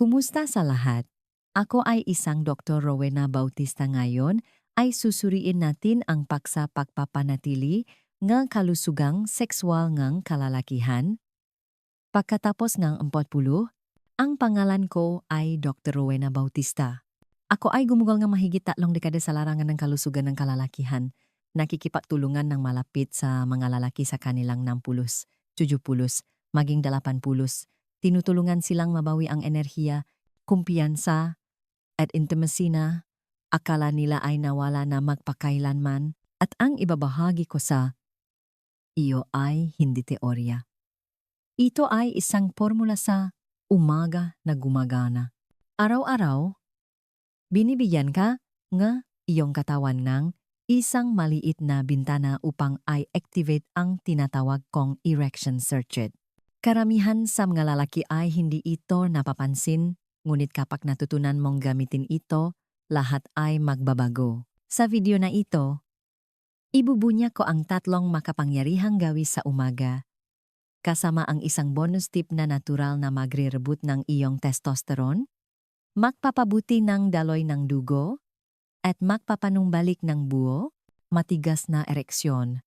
Kumusta sa lahat? Ako ay isang Dr. Rowena Bautista ngayon ay susuriin natin ang paksa pagpapanatili ng kalusugang sexual ng kalalakihan. Pagkatapos ng 40, ang pangalan ko ay Dr. Rowena Bautista. Ako ay gumugal ng mahigit tatlong dekada sa larangan ng kalusugan ng kalalakihan, nakikipagtulungan ng malapit sa mga lalaki sa kanilang 60, 70, maging 80. Tinutulungan silang mabawi ang enerhiya, kumpiyansa, at intimacy na akala nila ay nawala na magpakailanman at ang ibabahagi ko sa iyo ay hindi teorya. Ito ay isang formula sa umaga na gumagana. Araw-araw, binibigyan ka nga iyong katawan ng isang maliit na bintana upang i-activate ang tinatawag kong erection circuit. Karamihan sa mga lalaki ay hindi ito napapansin, ngunit kapag natutunan mong gamitin ito, lahat ay magbabago. Sa video na ito, ibubunya ko ang tatlong makapangyarihang gawi sa umaga, kasama ang isang bonus tip na natural na magre-reboot ng iyong testosterone, magpapabuti ng daloy ng dugo, at magpapanumbalik ng buo, matigas na ereksyon.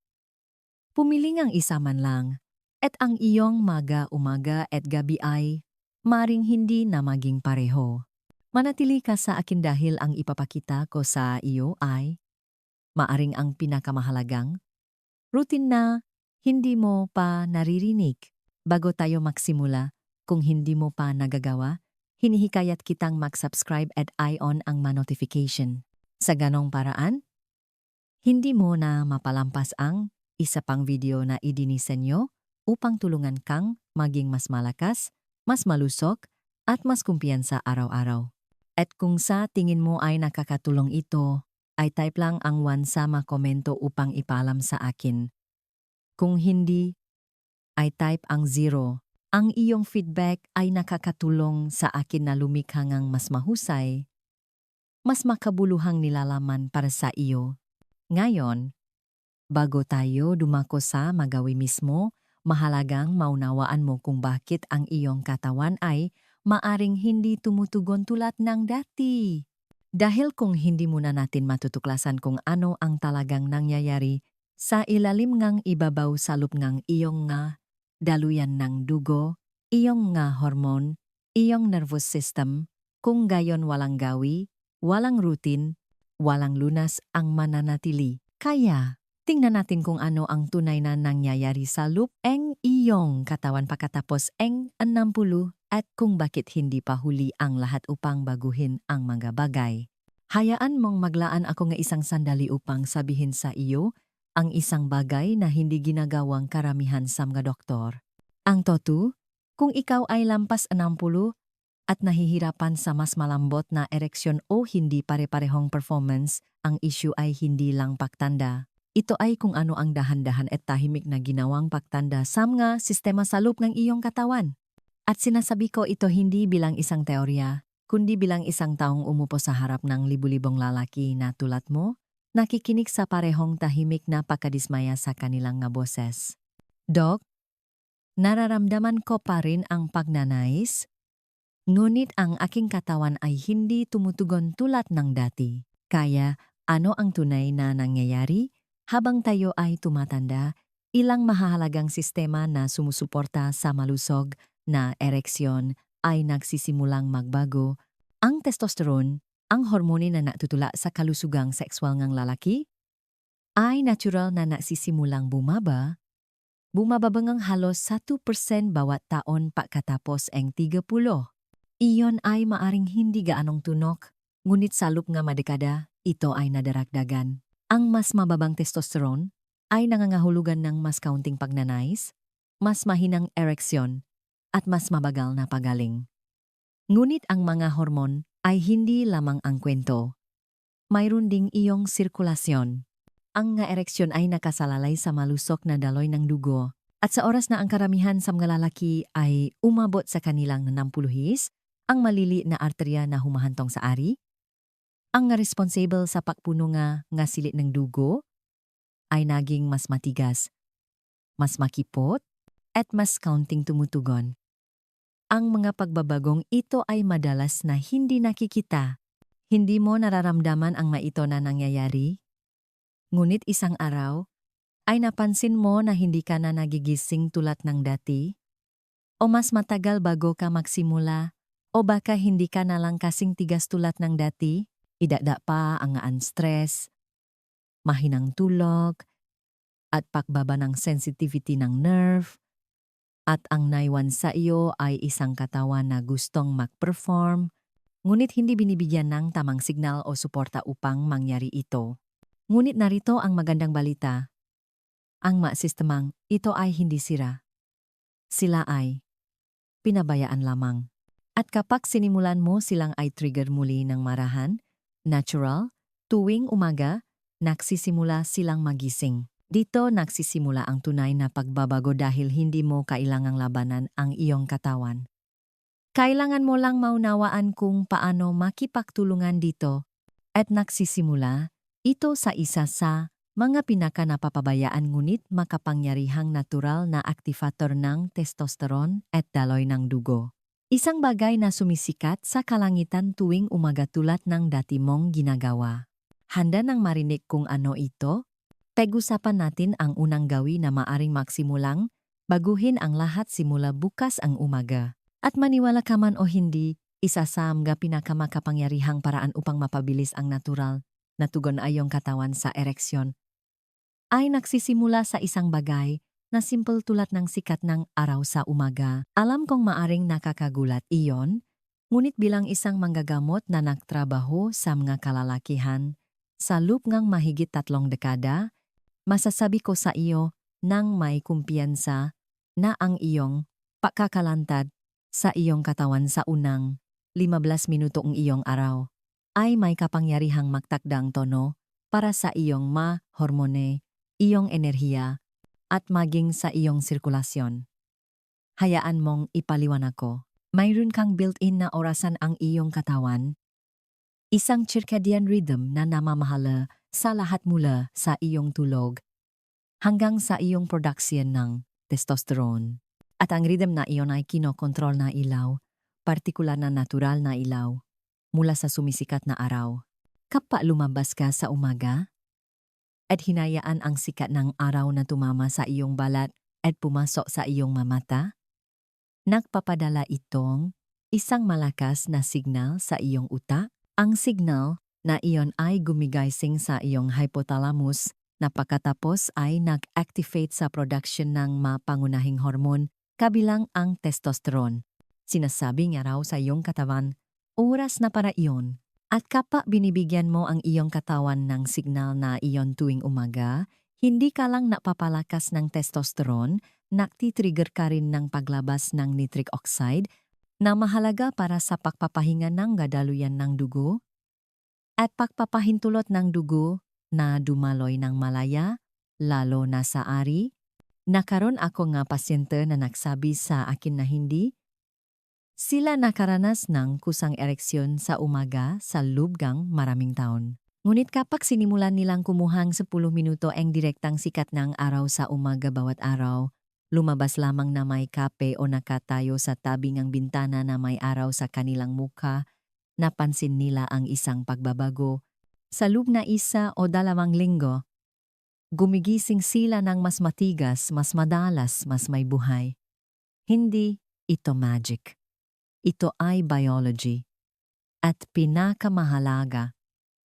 Pumili ng isa man lang, at ang iyong maga-umaga at gabi ay maring hindi na maging pareho. Manatili ka sa akin dahil ang ipapakita ko sa iyo ay maaring ang pinakamahalagang routine na hindi mo pa naririnig bago tayo magsimula. Kung hindi mo pa nagagawa, hinihikayat kitang mag-subscribe at i-on ang ma-notification. Sa ganong paraan, hindi mo na mapalampas ang isa pang video na idinisenyo upang tulungan kang maging mas malakas, mas malusok, at mas kumpiyansa araw-araw. At kung sa tingin mo ay nakakatulong ito, ay type lang ang one sama komento upang ipalam sa akin. Kung hindi, ay type ang zero. Ang iyong feedback ay nakakatulong sa akin na lumikha ngang mas mahusay, mas makabuluhang nilalaman para sa iyo. Ngayon, bago tayo dumako sa magawi mismo, mahalagang maunawaan mo kung bakit ang iyong katawan ay maaring hindi tumutugon tulad ng dati. Dahil kung hindi muna natin matutuklasan kung ano ang talagang nangyayari sa ilalim ngang ibabaw sa lup ngang iyong nga daluyan ng dugo, iyong nga hormon, iyong nervous system, kung gayon walang gawi, walang routine, walang lunas ang mananatili. Kaya, Tingnan natin kung ano ang tunay na nangyayari sa loop eng iyong katawan pagkatapos eng 60 at kung bakit hindi pa huli ang lahat upang baguhin ang mga bagay. Hayaan mong maglaan ako ng isang sandali upang sabihin sa iyo ang isang bagay na hindi ginagawang karamihan sa mga doktor. Ang totu, kung ikaw ay lampas 60 at nahihirapan sa mas malambot na ereksyon o hindi pare-parehong performance, ang issue ay hindi lang pagtanda. Ito ay kung ano ang dahan-dahan at tahimik na ginawang pagtanda sa mga sistema sa loob ng iyong katawan. At sinasabi ko ito hindi bilang isang teorya, kundi bilang isang taong umupo sa harap ng libu-libong lalaki na tulad mo, nakikinig sa parehong tahimik na pagkadismaya sa kanilang nga boses. Dok, nararamdaman ko pa rin ang pagnanais, ngunit ang aking katawan ay hindi tumutugon tulad ng dati. Kaya, ano ang tunay na nangyayari? Habang tayo ay tumatanda, ilang mahahalagang sistema na sumusuporta sa malusog na ereksyon ay nagsisimulang magbago. Ang testosterone, ang hormone na natutula sa kalusugang sexual ng lalaki, ay natural na nagsisimulang bumaba, bumababangang halos 1% bawat taon pagkatapos ang 30. Iyon ay maaring hindi gaanong tunok, ngunit sa loop nga madekada, ito ay nadaragdagan. Ang mas mababang testosterone ay nangangahulugan ng mas kaunting pagnanais, mas mahinang ereksyon, at mas mabagal na pagaling. Ngunit ang mga hormon ay hindi lamang ang kwento. Mayroon ding iyong sirkulasyon. Ang nga ereksyon ay nakasalalay sa malusok na daloy ng dugo at sa oras na ang karamihan sa mga lalaki ay umabot sa kanilang nanampuluhis, ang malili na arterya na humahantong sa ari, ang nga responsible sa pagpuno nga nga silit ng dugo ay naging mas matigas, mas makipot, at mas kaunting tumutugon. ang mga pagbabagong ito ay madalas na hindi nakikita. Hindi mo nararamdaman ang maito na nangyayari? Ngunit isang araw, ay napansin mo na hindi ka na nagigising tulad ng dati? O mas matagal bago ka magsimula? O baka hindi ka na lang kasing tigas tulad ng dati? Idada pa ang stress, mahinang tulog, at pakbaba ng sensitivity ng nerve, at ang naiwan sa iyo ay isang katawan na gustong mag-perform, ngunit hindi binibigyan ng tamang signal o suporta upang mangyari ito. Ngunit narito ang magandang balita. Ang ma-sistemang ito ay hindi sira. Sila ay pinabayaan lamang. At kapag sinimulan mo silang ay trigger muli ng marahan, natural, tuwing umaga, nagsisimula silang magising. Dito nagsisimula ang tunay na pagbabago dahil hindi mo kailangang labanan ang iyong katawan. Kailangan mo lang maunawaan kung paano makipagtulungan dito at nagsisimula ito sa isa sa mga pinaka napapabayaan ngunit makapangyarihang natural na aktivator ng testosterone at daloy ng dugo. Isang bagay na sumisikat sa kalangitan tuwing umaga tulad ng dati mong ginagawa. Handa nang marinig kung ano ito? Pag-usapan natin ang unang gawi na maaring maksimulang, baguhin ang lahat simula bukas ang umaga. At maniwala ka man o hindi, isa sa mga pinakamakapangyarihang paraan upang mapabilis ang natural na tugon ayong katawan sa ereksyon ay nagsisimula sa isang bagay na simple tulad ng sikat ng araw sa umaga. Alam kong maaring nakakagulat iyon, ngunit bilang isang manggagamot na nagtrabaho sa mga kalalakihan, sa loop ngang mahigit tatlong dekada, masasabi ko sa iyo nang may kumpiyansa na ang iyong pagkakalantad sa iyong katawan sa unang 15 minutong iyong araw ay may kapangyarihang magtakdang tono para sa iyong ma-hormone, iyong enerhiya, at maging sa iyong sirkulasyon. Hayaan mong ipaliwanag ko. Mayroon kang built-in na orasan ang iyong katawan. Isang circadian rhythm na namamahala sa lahat mula sa iyong tulog hanggang sa iyong production ng testosterone. At ang rhythm na iyon ay kinokontrol na ilaw, partikular na natural na ilaw, mula sa sumisikat na araw. Kapag lumabas ka sa umaga, at hinayaan ang sikat ng araw na tumama sa iyong balat at pumasok sa iyong mamata, nagpapadala itong isang malakas na signal sa iyong utak. Ang signal na iyon ay gumigising sa iyong hypothalamus na pagkatapos ay nag-activate sa production ng mapangunahing hormon kabilang ang testosterone. Sinasabi nga raw sa iyong katawan, oras na para iyon. At kapag binibigyan mo ang iyong katawan ng signal na iyon tuwing umaga, hindi ka lang napapalakas ng testosterone, naktitrigger ka rin ng paglabas ng nitric oxide na mahalaga para sa pagpapahinga ng gadaluyan ng dugo at pagpapahintulot ng dugo na dumaloy ng malaya, lalo na sa ari, nakaroon ako nga pasyente na nagsabi sa akin na hindi. Sila nakaranas ng kusang ereksyon sa umaga sa lubgang maraming taon. Ngunit kapag sinimulan nilang kumuhang 10 minuto ang direktang sikat ng araw sa umaga bawat araw, lumabas lamang na may kape o nakatayo sa tabing ang bintana na may araw sa kanilang mukha napansin nila ang isang pagbabago. Sa loob na isa o dalawang linggo, gumigising sila ng mas matigas, mas madalas, mas may buhay. Hindi ito magic. Ito ay biology. At pinakamahalaga,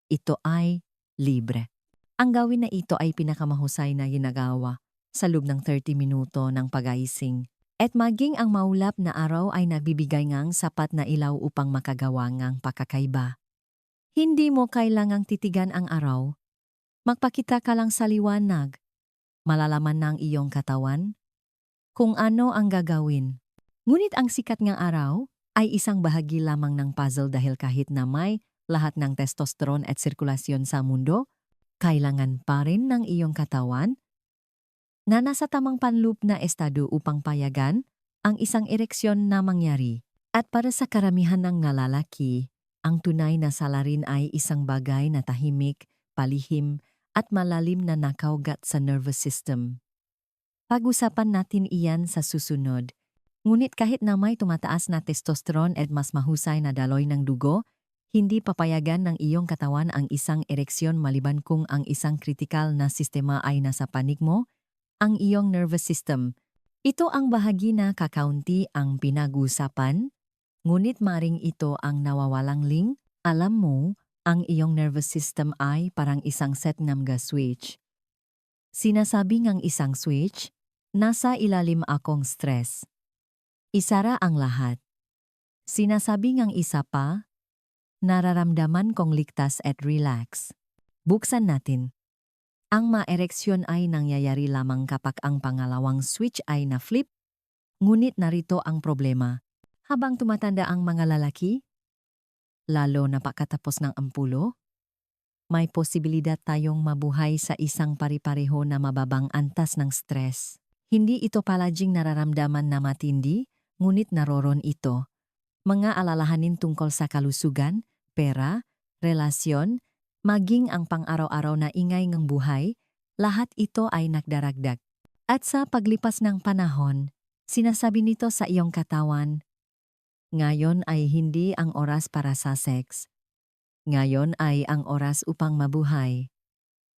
ito ay libre. Ang gawin na ito ay pinakamahusay na ginagawa sa loob ng 30 minuto ng pag-aising at maging ang maulap na araw ay nagbibigay ngang sapat na ilaw upang makagawa ngang pakakaiba. Hindi mo kailangang titigan ang araw. Magpakita ka lang sa liwanag. Malalaman ng iyong katawan kung ano ang gagawin. Ngunit ang sikat ng araw ay isang bahagi lamang ng puzzle dahil kahit na may lahat ng testosterone at sirkulasyon sa mundo, kailangan pa rin ng iyong katawan na nasa tamang panloop na estado upang payagan ang isang ereksyon na mangyari. At para sa karamihan ng ngalalaki, ang tunay na salarin ay isang bagay na tahimik, palihim, at malalim na nakaugat sa nervous system. Pag-usapan natin iyan sa susunod. Ngunit kahit na may tumataas na testosterone at mas mahusay na daloy ng dugo, hindi papayagan ng iyong katawan ang isang ereksyon maliban kung ang isang kritikal na sistema ay nasa panig mo, ang iyong nervous system. Ito ang bahagi na kakaunti ang pinag-usapan, ngunit maring ito ang nawawalang link. Alam mo, ang iyong nervous system ay parang isang set ng mga switch. Sinasabi ngang isang switch, nasa ilalim akong stress. Isara ang lahat. Sinasabi ngang isa pa, nararamdaman kong ligtas at relax. Buksan natin. Ang maereksyon ay nangyayari lamang kapag ang pangalawang switch ay na-flip, ngunit narito ang problema. Habang tumatanda ang mga lalaki, lalo na pakatapos ng ampulo, may posibilidad tayong mabuhay sa isang pari-pareho na mababang antas ng stress. Hindi ito palaging nararamdaman na matindi, ngunit naroron ito. Mga alalahanin tungkol sa kalusugan, pera, relasyon, maging ang pang-araw-araw na ingay ng buhay, lahat ito ay nagdaragdag. At sa paglipas ng panahon, sinasabi nito sa iyong katawan, ngayon ay hindi ang oras para sa sex. Ngayon ay ang oras upang mabuhay.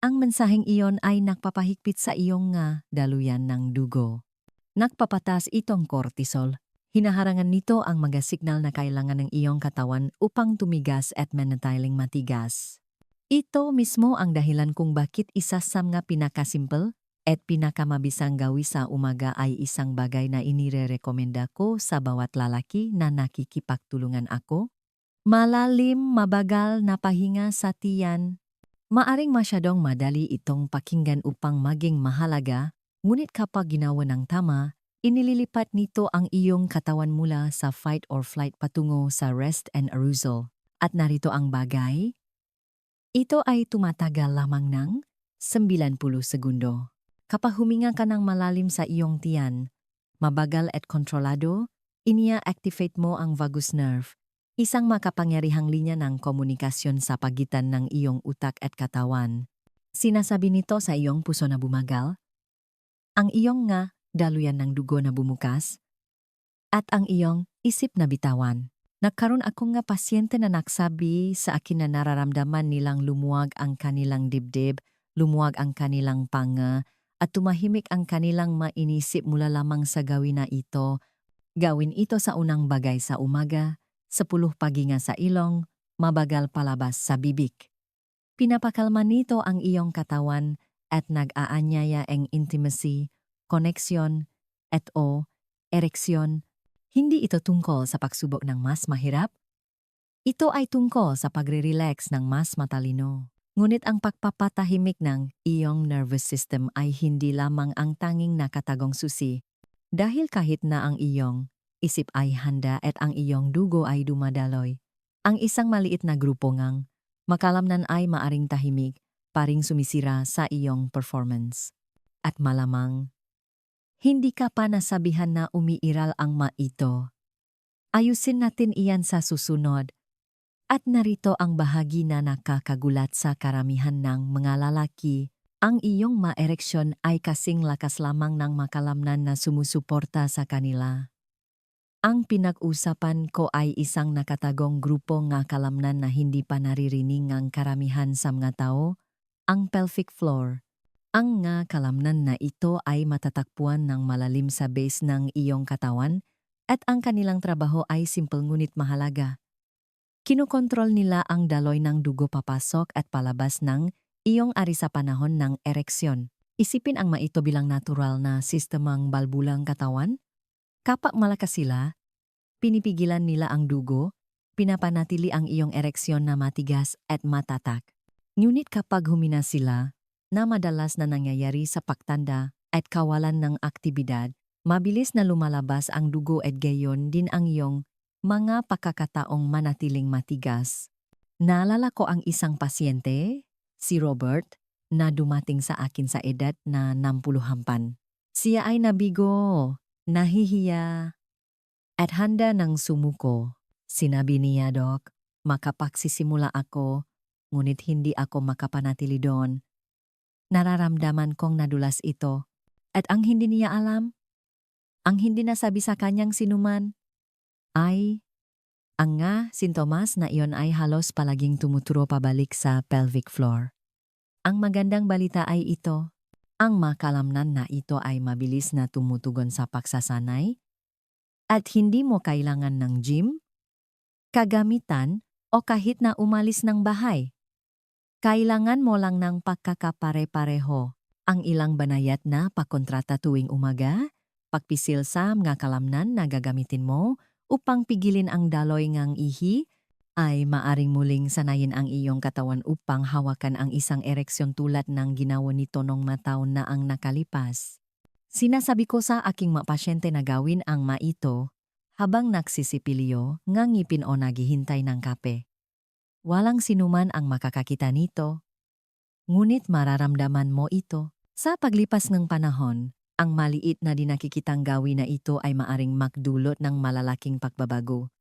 Ang mensaheng iyon ay nagpapahigpit sa iyong nga daluyan ng dugo. Nagpapatas itong cortisol. Hinaharangan nito ang mga signal na kailangan ng iyong katawan upang tumigas at manatiling matigas. Ito mismo ang dahilan kung bakit isa sa mga pinakasimple at pinakamabisang gawi sa umaga ay isang bagay na inirerekomenda ko sa bawat lalaki na nakikipagtulungan ako. Malalim, mabagal na pahinga sa tiyan. Maaring masyadong madali itong pakinggan upang maging mahalaga, ngunit kapag ginawa ng tama, inililipat nito ang iyong katawan mula sa fight or flight patungo sa rest and arousal. At narito ang bagay. Ito ay tumatagal lamang ng 90 segundo. Kapag huminga ka ng malalim sa iyong tiyan, mabagal at kontrolado, inia-activate mo ang vagus nerve, isang makapangyarihang linya ng komunikasyon sa pagitan ng iyong utak at katawan. Sinasabi nito sa iyong puso na bumagal, ang iyong nga daluyan ng dugo na bumukas, at ang iyong isip na bitawan. Nagkaroon ako nga pasyente na nagsabi sa akin na nararamdaman nilang lumuwag ang kanilang dibdib, lumuwag ang kanilang panga, at tumahimik ang kanilang mainisip mula lamang sa gawin na ito. Gawin ito sa unang bagay sa umaga, sa puluh paginga sa ilong, mabagal palabas sa bibig. Pinapakalma nito ang iyong katawan at nag-aanyaya ang intimacy, koneksyon, at o, ereksyon, hindi ito tungkol sa pagsubok ng mas mahirap. Ito ay tungkol sa pagre-relax ng mas matalino. Ngunit ang pagpapatahimik ng iyong nervous system ay hindi lamang ang tanging nakatagong susi. Dahil kahit na ang iyong isip ay handa at ang iyong dugo ay dumadaloy, ang isang maliit na grupo ngang makalamnan ay maaring tahimik, paring sumisira sa iyong performance. At malamang hindi ka pa nasabihan na umiiral ang maito. Ayusin natin iyan sa susunod. At narito ang bahagi na nakakagulat sa karamihan ng mga lalaki. Ang iyong maereksyon ay kasing lakas lamang ng makalamnan na sumusuporta sa kanila. Ang pinag-usapan ko ay isang nakatagong grupo nga kalamnan na hindi pa naririnig ang karamihan sa mga tao, ang pelvic floor. Ang nga kalamnan na ito ay matatakpuan ng malalim sa base ng iyong katawan at ang kanilang trabaho ay simple ngunit mahalaga. Kinokontrol nila ang daloy ng dugo papasok at palabas ng iyong ari sa panahon ng ereksyon. Isipin ang maito bilang natural na sistemang balbulang katawan. Kapag malakas sila, pinipigilan nila ang dugo, pinapanatili ang iyong ereksyon na matigas at matatak. Ngunit kapag humina sila, na madalas na nangyayari sa pagtanda at kawalan ng aktibidad, mabilis na lumalabas ang dugo at gayon din ang iyong mga pakakataong manatiling matigas. Naalala ko ang isang pasyente, si Robert, na dumating sa akin sa edad na 60 hampan. Siya ay nabigo, nahihiya, at handa ng sumuko. Sinabi niya, Dok, makapagsisimula ako, ngunit hindi ako makapanatili doon Nararamdaman kong nadulas ito. At ang hindi niya alam, Ang hindi nasabi sa kanyang sinuman ay ang nga sintomas na iyon ay halos palaging tumuturo pabalik sa pelvic floor. Ang magandang balita ay ito, ang makalamnan na ito ay mabilis na tumutugon sa paksasanay at hindi mo kailangan ng gym, kagamitan o kahit na umalis ng bahay. Kailangan mo lang ng pagkakapare-pareho ang ilang banayat na pakontrata tuwing umaga, pagpisil sa mga kalamnan na gagamitin mo upang pigilin ang daloy ngang ihi, ay maaring muling sanayin ang iyong katawan upang hawakan ang isang ereksyon tulad ng ginawa nito nung mataon na ang nakalipas. Sinasabi ko sa aking mga pasyente na gawin ang maito habang nagsisipilyo nga ngipin o naghihintay ng kape. Walang sinuman ang makakakita nito. Ngunit mararamdaman mo ito. Sa paglipas ng panahon, ang maliit na dinakikitang gawin na ito ay maaring magdulot ng malalaking pagbabago.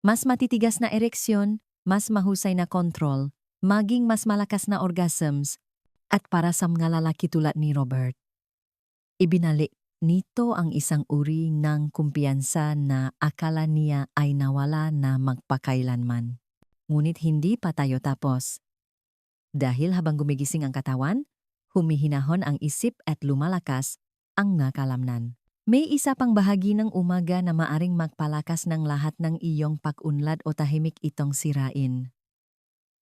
Mas matitigas na ereksyon, mas mahusay na kontrol, maging mas malakas na orgasms, at para sa mga lalaki tulad ni Robert. Ibinalik nito ang isang uri ng kumpiyansa na akala niya ay nawala na magpakailanman. Ngunit hindi pa tayo tapos. Dahil habang gumigising ang katawan, humihinahon ang isip at lumalakas ang nakalamnan. May isa pang bahagi ng umaga na maaring magpalakas ng lahat ng iyong pag-unlad o tahimik itong sirain.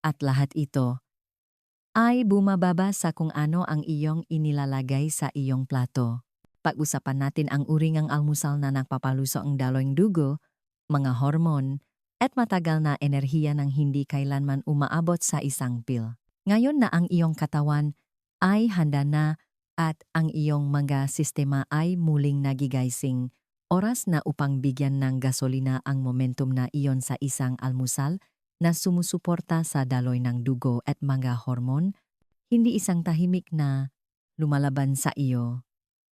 At lahat ito ay bumababa sa kung ano ang iyong inilalagay sa iyong plato. Pag-usapan natin ang uri ng almusal na nagpapaluso ang daloing dugo, mga hormon, at matagal na enerhiya ng hindi kailanman umaabot sa isang pil. Ngayon na ang iyong katawan ay handa na at ang iyong mga sistema ay muling nagigising, oras na upang bigyan ng gasolina ang momentum na iyon sa isang almusal na sumusuporta sa daloy ng dugo at mga hormon, hindi isang tahimik na lumalaban sa iyo.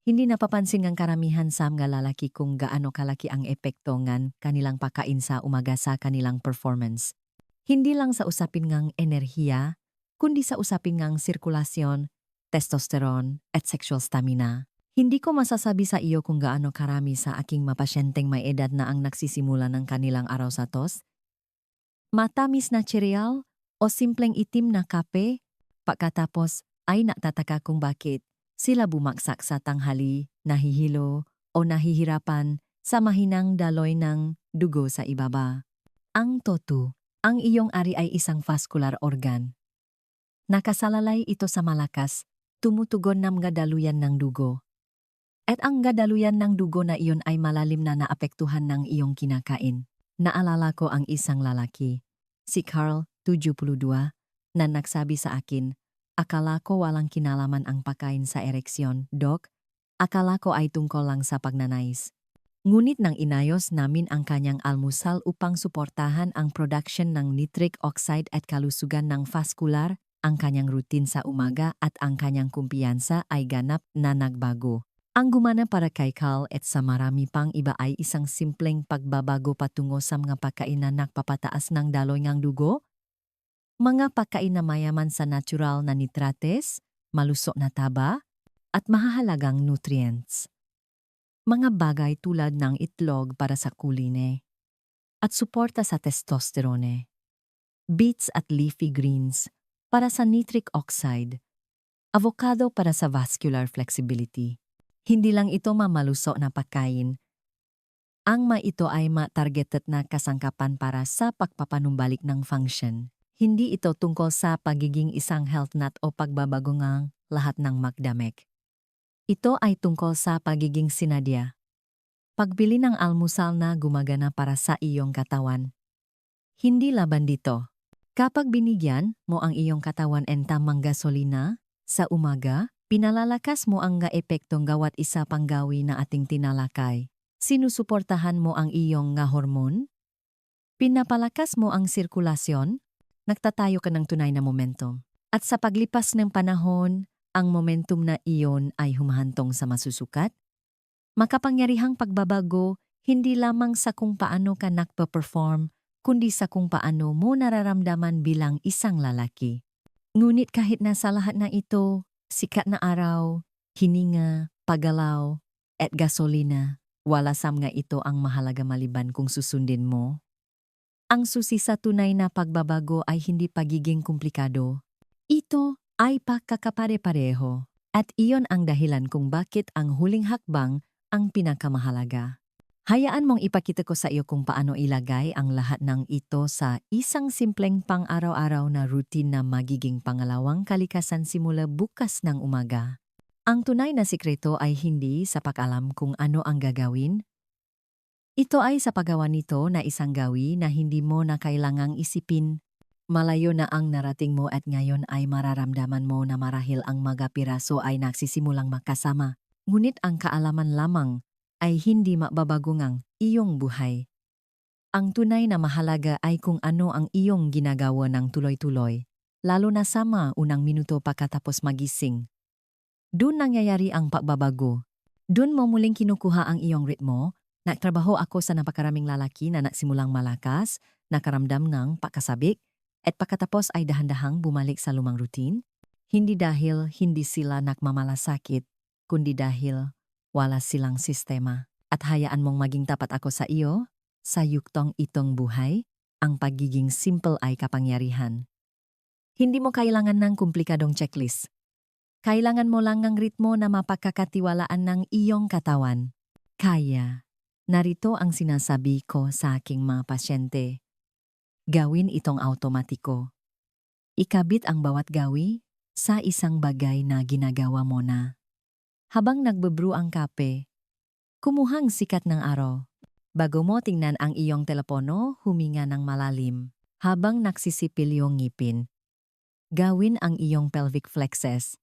Hindi napapansin ng karamihan sa mga lalaki kung gaano kalaki ang epekto ng kanilang pakain sa umaga sa kanilang performance. Hindi lang sa usapin ng enerhiya, kundi sa usapin ng sirkulasyon, testosterone, at sexual stamina. Hindi ko masasabi sa iyo kung gaano karami sa aking mapasyenteng may edad na ang nagsisimula ng kanilang araw sa tos. Matamis na cereal o simpleng itim na kape, pagkatapos ay natataka kung bakit sila bumaksak sa tanghali, nahihilo o nahihirapan sa mahinang daloy ng dugo sa ibaba. Ang totu, ang iyong ari ay isang vascular organ. Nakasalalay ito sa malakas, tumutugon ng gadaluyan ng dugo. At ang gadaluyan ng dugo na iyon ay malalim na naapektuhan ng iyong kinakain. Naalala ko ang isang lalaki, si Carl, 72, na nagsabi sa akin, Akala ko walang kinalaman ang pagkain sa ereksyon, Doc. Akala ko ay tungkol lang sa pagnanais. Ngunit nang inayos namin ang kanyang almusal upang suportahan ang production ng nitric oxide at kalusugan ng vascular, ang kanyang routine sa umaga at ang kanyang kumpiyansa ay ganap na nagbago. Ang gumana para kay Carl at sa marami pang iba ay isang simpleng pagbabago patungo sa mga pagkain na nagpapataas ng daloy ng dugo, mga pagkain na mayaman sa natural na nitrates, malusok na taba, at mahahalagang nutrients. Mga bagay tulad ng itlog para sa kuline at suporta sa testosterone. Beets at leafy greens para sa nitric oxide. Avocado para sa vascular flexibility. Hindi lang ito mamalusok na pagkain. Ang ma ito ay ma-targeted na kasangkapan para sa pagpapanumbalik ng function. Hindi ito tungkol sa pagiging isang health nut o pagbabago ng lahat ng magdamag. Ito ay tungkol sa pagiging sinadya. Pagbili ng almusal na gumagana para sa iyong katawan. Hindi laban dito. Kapag binigyan mo ang iyong katawan en tamang gasolina, sa umaga, pinalalakas mo ang nga epektong gawat isa pang gawi na ating tinalakay. Sinusuportahan mo ang iyong nga hormon? Pinapalakas mo ang sirkulasyon? Nagtatayo ka ng tunay na momentum. At sa paglipas ng panahon, ang momentum na iyon ay humahantong sa masusukat. Makapangyarihang pagbabago hindi lamang sa kung paano ka nagpa-perform, kundi sa kung paano mo nararamdaman bilang isang lalaki. Ngunit kahit na sa lahat na ito, sikat na araw, hininga, paggalaw, at gasolina, Wala sam nga ito ang mahalaga maliban kung susundin mo. Ang susi sa tunay na pagbabago ay hindi pagiging komplikado. Ito ay pagkakapare-pareho. At iyon ang dahilan kung bakit ang huling hakbang ang pinakamahalaga. Hayaan mong ipakita ko sa iyo kung paano ilagay ang lahat ng ito sa isang simpleng pang-araw-araw na routine na magiging pangalawang kalikasan simula bukas ng umaga. Ang tunay na sikreto ay hindi sa pag-alam kung ano ang gagawin. Ito ay sa paggawa nito na isang gawi na hindi mo na kailangang isipin. Malayo na ang narating mo at ngayon ay mararamdaman mo na marahil ang mga piraso ay nagsisimulang makasama. Ngunit ang kaalaman lamang ay hindi mababago ngang iyong buhay. Ang tunay na mahalaga ay kung ano ang iyong ginagawa ng tuloy-tuloy, lalo na sama unang minuto pagkatapos magising. Doon nangyayari ang pagbabago. Doon mo muling kinukuha ang iyong ritmo. Nagtrabaho ako sa napakaraming lalaki na nagsimulang malakas, nakaramdam ng pakasabik, at pagkatapos ay dahan-dahang bumalik sa lumang routine. Hindi dahil hindi sila nakmamalasakit, kundi dahil wala silang sistema. At hayaan mong maging tapat ako sa iyo, sa yuktong itong buhay, ang pagiging simple ay kapangyarihan. Hindi mo kailangan ng komplikadong checklist. Kailangan mo lang ng ritmo na mapagkakatiwalaan ng iyong katawan. Kaya, narito ang sinasabi ko sa aking mga pasyente. Gawin itong automatiko. Ikabit ang bawat gawi sa isang bagay na ginagawa mo na. Habang nagbebrew ang kape, kumuhang sikat ng araw. Bago mo tingnan ang iyong telepono, huminga ng malalim. Habang nagsisipil yung ngipin, gawin ang iyong pelvic flexes.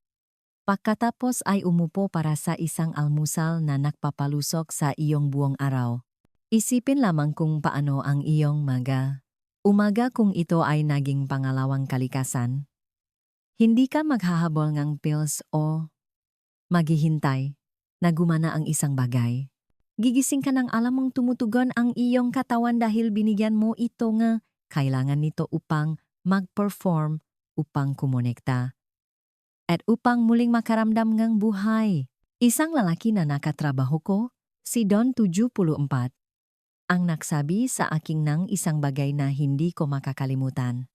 Pagkatapos ay umupo para sa isang almusal na nakpapalusok sa iyong buong araw. Isipin lamang kung paano ang iyong maga. Umaga kung ito ay naging pangalawang kalikasan. Hindi ka maghahabol ng pills o maghihintay na gumana ang isang bagay. Gigising ka ng alam mong tumutugon ang iyong katawan dahil binigyan mo ito nga kailangan nito upang mag-perform, upang kumonekta, at upang muling makaramdam ng buhay. Isang lalaki na nakatrabaho ko, si Don 74, ang nagsabi sa aking ng isang bagay na hindi ko makakalimutan.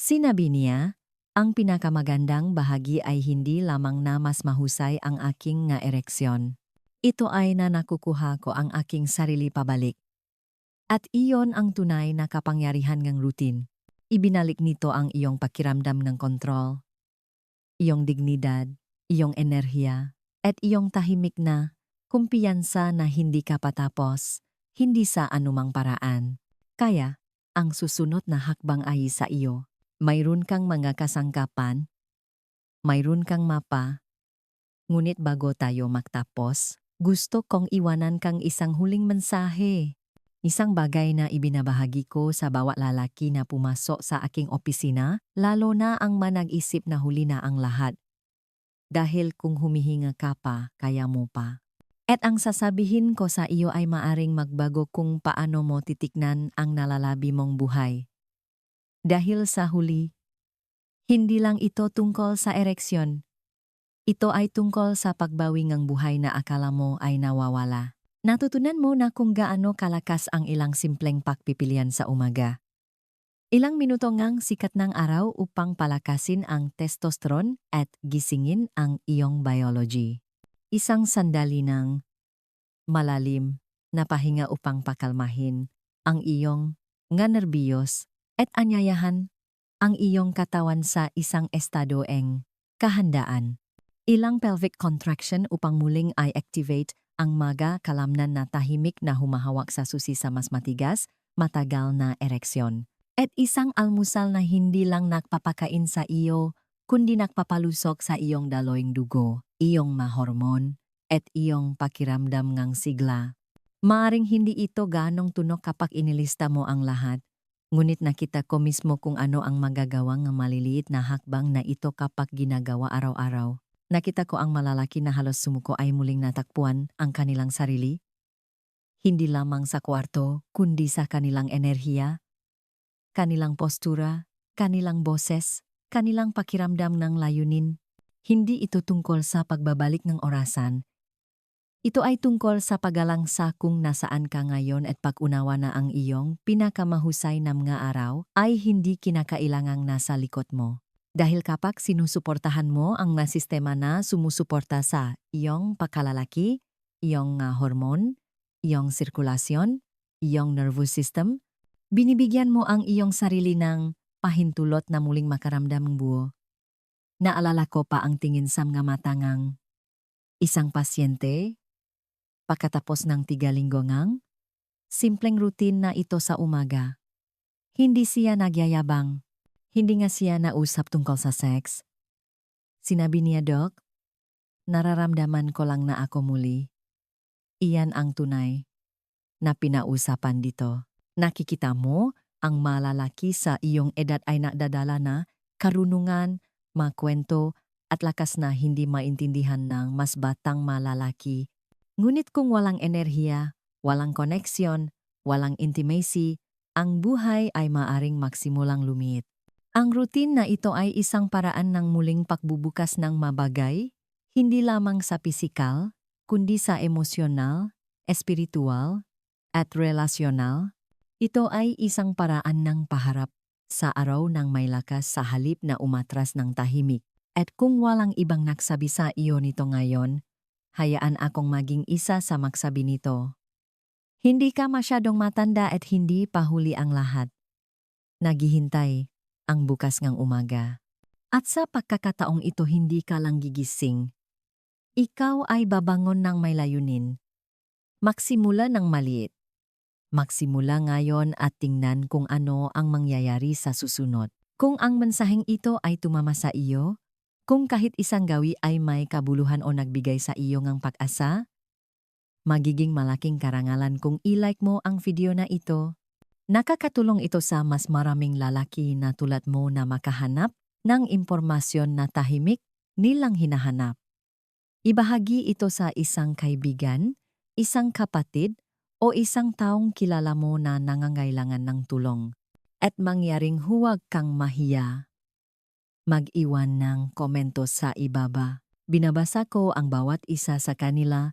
Sinabi niya, ang pinakamagandang bahagi ay hindi lamang na mas mahusay ang aking nga ereksyon. Ito ay na nakukuha ko ang aking sarili pabalik. At iyon ang tunay na kapangyarihan ng routine. Ibinalik nito ang iyong pakiramdam ng kontrol, iyong dignidad, iyong enerhiya, at iyong tahimik na kumpiyansa na hindi ka patapos, hindi sa anumang paraan. Kaya, ang susunod na hakbang ay sa iyo. Mayroon kang mga kasangkapan, mayroon kang mapa, ngunit bago tayo magtapos, gusto kong iwanan kang isang huling mensahe. Isang bagay na ibinabahagi ko sa bawat lalaki na pumasok sa aking opisina, lalo na ang manag-isip na huli na ang lahat. Dahil kung humihinga ka pa, kaya mo pa. At ang sasabihin ko sa iyo ay maaring magbago kung paano mo titiknan ang nalalabi mong buhay. Dahil sa huli, hindi lang ito tungkol sa ereksyon. Ito ay tungkol sa pagbawi ng buhay na akala mo ay nawawala. Natutunan mo na kung gaano kalakas ang ilang simpleng pagpipilian sa umaga. Ilang minuto ngang sikat ng araw upang palakasin ang testosterone at gisingin ang iyong biology. Isang sandali ng malalim na pahinga upang pakalmahin ang iyong nga nerbiyos at anyayahan ang iyong katawan sa isang estado eng kahandaan. Ilang pelvic contraction upang muling ay activate ang maga kalamnan na tahimik na humahawak sa susi sa mas matigas, matagal na ereksyon. At isang almusal na hindi lang nagpapakain sa iyo, kundi nagpapalusok sa iyong daloing dugo, iyong mahormon, at iyong pakiramdam ngang sigla. Maaring hindi ito ganong tunok kapag inilista mo ang lahat, ngunit nakita ko mismo kung ano ang magagawang ng maliliit na hakbang na ito kapag ginagawa araw-araw. Nakita ko ang malalaki na halos sumuko ay muling natakpuan ang kanilang sarili. Hindi lamang sa kwarto, kundi sa kanilang enerhiya, kanilang postura, kanilang boses, kanilang pakiramdam ng layunin. Hindi ito tungkol sa pagbabalik ng orasan. Ito ay tungkol sa pagalang sa kung nasaan ka ngayon at pag-unawa na ang iyong pinakamahusay na mga araw ay hindi kinakailangang nasa likod mo. Dahil kapag sinusuportahan mo ang mga sistema na sumusuporta sa iyong pagkalalaki, iyong nga hormon, iyong sirkulasyon, iyong nervous system, binibigyan mo ang iyong sarili ng pahintulot na muling makaramdam ng buo. Naalala ko pa ang tingin sa mga matangang isang pasyente pagkatapos ng tiga linggo ngang, simpleng routine na ito sa umaga. Hindi siya nagyayabang, hindi nga siya nausap tungkol sa sex. Sinabi niya, Dok, nararamdaman ko lang na ako muli. Iyan ang tunay na pinausapan dito. Nakikita mo ang malalaki sa iyong edad ay nadadala na karunungan, makwento at lakas na hindi maintindihan ng mas batang malalaki. Ngunit kung walang enerhiya, walang koneksyon, walang intimacy, ang buhay ay maaring maksimulang lumit. Ang routine na ito ay isang paraan ng muling pagbubukas ng mabagay, hindi lamang sa pisikal, kundi sa emosyonal, espiritual, at relasyonal. Ito ay isang paraan ng paharap sa araw ng may lakas sa halip na umatras ng tahimik. At kung walang ibang nagsabi sa iyo nito ngayon, hayaan akong maging isa sa magsabi nito. Hindi ka masyadong matanda at hindi pa huli ang lahat. Naghihintay ang bukas ngang umaga. At sa pagkakataong ito hindi ka lang gigising. Ikaw ay babangon ng may layunin. Magsimula ng maliit. Magsimula ngayon at tingnan kung ano ang mangyayari sa susunod. Kung ang mensaheng ito ay tumama sa iyo, kung kahit isang gawi ay may kabuluhan o nagbigay sa iyo ng pag-asa, magiging malaking karangalan kung i-like mo ang video na ito. Nakakatulong ito sa mas maraming lalaki na tulad mo na makahanap ng impormasyon na tahimik nilang hinahanap. Ibahagi ito sa isang kaibigan, isang kapatid, o isang taong kilala mo na nangangailangan ng tulong. At mangyaring huwag kang mahiya. Mag-iwan ng komento sa ibaba. Binabasa ko ang bawat isa sa kanila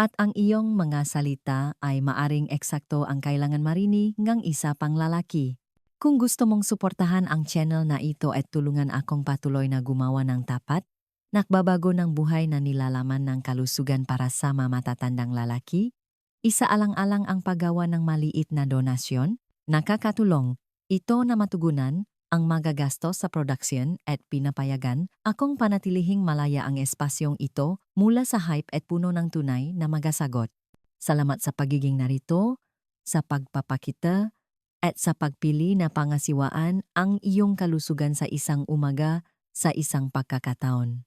at ang iyong mga salita ay maaring eksakto ang kailangan marini ngang isa pang lalaki. Kung gusto mong suportahan ang channel na ito at tulungan akong patuloy na gumawa ng tapat, nakbabago ng buhay na nilalaman ng kalusugan para sa mamatatandang lalaki, isaalang-alang ang paggawa ng maliit na donasyon, nakakatulong, ito na matugunan, ang magagastos sa production at pinapayagan akong panatilihing malaya ang espasyong ito mula sa hype at puno ng tunay na magasagot. Salamat sa pagiging narito, sa pagpapakita, at sa pagpili na pangasiwaan ang iyong kalusugan sa isang umaga sa isang pagkakataon.